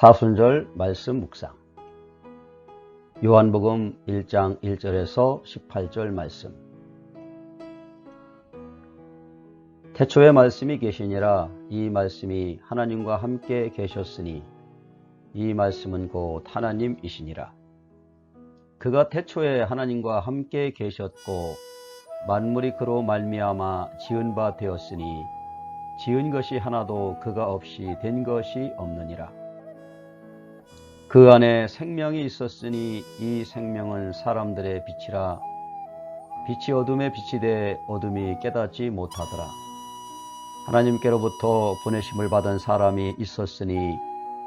사순절 말씀 묵상. 요한복음 1장 1절에서 18절 말씀. 태초에 말씀이 계시니라 이 말씀이 하나님과 함께 계셨으니 이 말씀은 곧 하나님이시니라. 그가 태초에 하나님과 함께 계셨고 만물이 그로 말미암아 지은 바 되었으니 지은 것이 하나도 그가 없이 된 것이 없느니라 그 안에 생명이 있었으니 이 생명은 사람들의 빛이라 빛이 어둠에 빛이 돼 어둠이 깨닫지 못하더라. 하나님께로부터 보내심을 받은 사람이 있었으니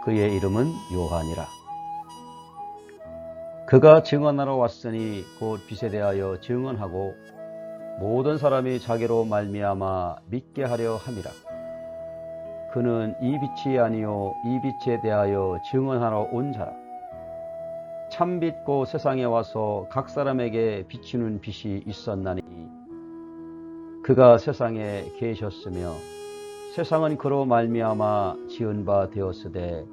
그의 이름은 요한이라. 그가 증언하러 왔으니 곧 빛에 대하여 증언하고 모든 사람이 자기로 말미암아 믿게 하려 함이라. 그는 이 빛이 아니요 이 빛에 대하여 증언하러 온 자라. 참빛고 세상에 와서 각 사람에게 비추는 빛이 있었나니 그가 세상에 계셨으며 세상은 그로 말미암아 지은 바 되었으되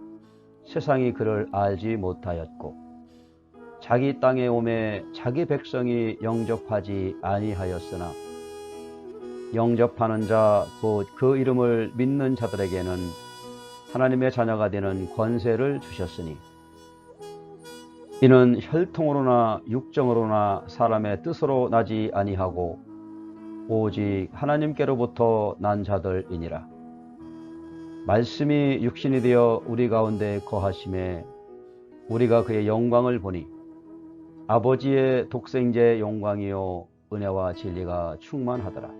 세상이 그를 알지 못하였고 자기 땅에 오매 자기 백성이 영접하지 아니하였으나 영접하는 자, 곧 그 이름을 믿는 자들에게는 하나님의 자녀가 되는 권세를 주셨으니 이는 혈통으로나 육정으로나 사람의 뜻으로 나지 아니하고 오직 하나님께로부터 난 자들이니라. 말씀이 육신이 되어 우리 가운데 거하심에 우리가 그의 영광을 보니 아버지의 독생자의 영광이요 은혜와 진리가 충만하더라.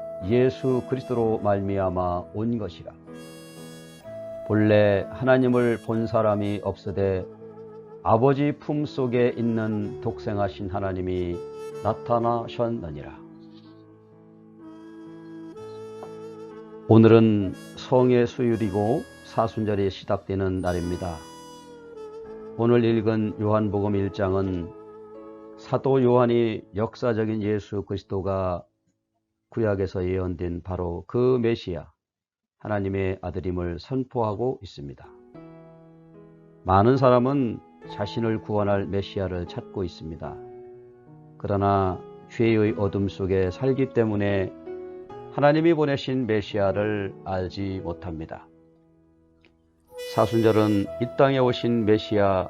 예수 그리스도로 말미암아 온 것이라. 본래 하나님을 본 사람이 없으되 아버지 품 속에 있는 독생하신 하나님이 나타나셨느니라. 오늘은 성의 수율이고 사순절이 시작되는 날입니다. 오늘 읽은 요한복음 1장은 사도 요한이 역사적인 예수 그리스도가 구약에서 예언된 바로 그 메시아 하나님의 아들임을 선포하고 있습니다. 많은 사람은 자신을 구원할 메시아를 찾고 있습니다. 그러나 죄의 어둠 속에 살기 때문에 하나님이 보내신 메시아를 알지 못합니다. 사순절은 이 땅에 오신 메시아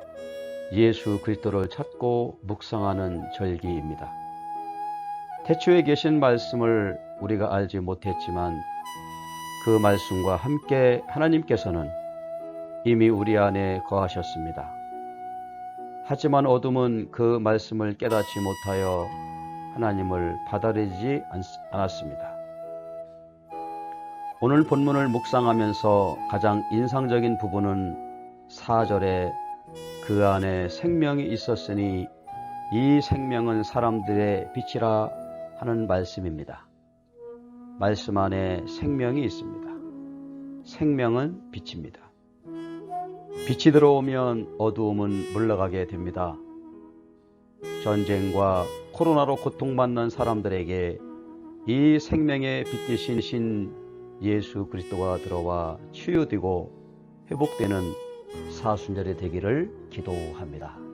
예수 그리스도를 찾고 묵상하는 절기입니다. 태초에 계신 말씀을 우리가 알지 못했지만 그 말씀과 함께 하나님께서는 이미 우리 안에 거하셨습니다. 하지만 어둠은 그 말씀을 깨닫지 못하여 하나님을 받아들이지 않았습니다. 오늘 본문을 묵상하면서 가장 인상적인 부분은 4절에 그 안에 생명이 있었으니 이 생명은 사람들의 빛이라 하는 말씀입니다. 말씀 안에 생명이 있습니다. 생명은 빛입니다. 빛이 들어오면 어두움은 물러가게 됩니다. 전쟁과 코로나로 고통받는 사람들에게 이 생명의 빛 대신 신 예수 그리스도가 들어와 치유되고 회복되는 사순절이 되기를 기도합니다.